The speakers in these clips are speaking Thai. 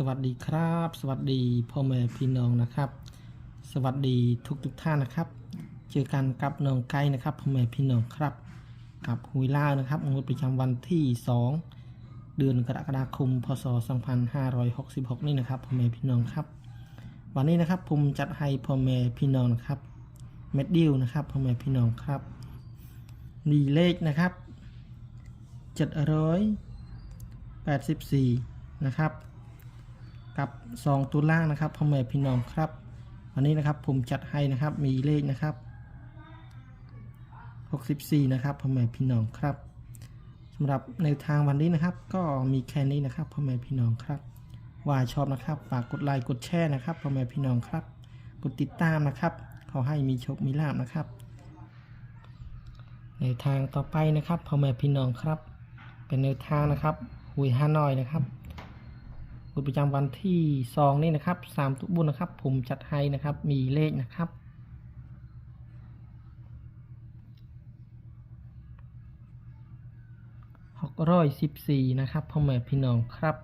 สวัสดีครับ สวัสดีพ่อแม่พี่น้องนะครับ สวัสดีทุกทุกท่านนะครับ เจอกันกับน้องไก่นะครับพ่อแม่พี่น้องครับ กับหุยล่านะครับงวดประจำวันที่ 2 เดือนกรกฎาคมพศ 2566 นี่นะครับพ่อแม่พี่น้องครับ วันนี้นะครับผมจัดให้พ่อแม่พี่น้องนะครับเม็ดดียวนะครับพ่อแม่พี่น้องครับดีเลขนะครับ784 นะครับ กับ2ตัวล่างนะครับพ่อแม่พี่น้องครับวันนี้นะครับผมจัดให้นะครับมีเลขนะครับ64นะครับพ่อแม่พี่น้องครับสำหรับในวทางวันนี้นะครับ ก็มีแค่นี้นะครับพ่อแม่พี่น้องครับ ว่าชอบนะครับฝากกดไลค์กดแชร์นะครับพ่อแม่พี่น้องครับ กดติดตามนะครับขอให้มีโชคมีลาบนะครับ ในทางต่อไปนะครับพ่อแม่พี่น้องครับ เป็นแนวทางนะครับหุยฮานอยนะครับ บุญประจำวันที่สองนี่นะครับสามตุบุญนะครับ ผมจัดให้นะครับ มีเลขนะครับหกร้อยสิบสี่นะครับพ่อแม่พี่น้องครับ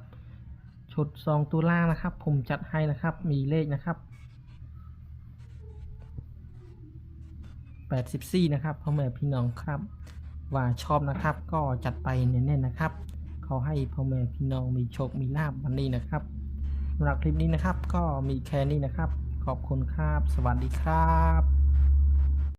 ชุดสองตัวล่างนะครับ ผมจัดให้นะครับ มีเลขนะครับแปดสิบสี่นะครับพ่อแม่พี่น้องครับ ว่าชอบนะครับ ก็จัดไปเน้นๆนะครับ อให้พ่อแม่พี่น้องมีโชค มีลาบวันนี้นะครับสำหรับคลิปนี้นะครับก็มีแค่นี้นะครับ ขอบคุณครับ สวัสดีครับ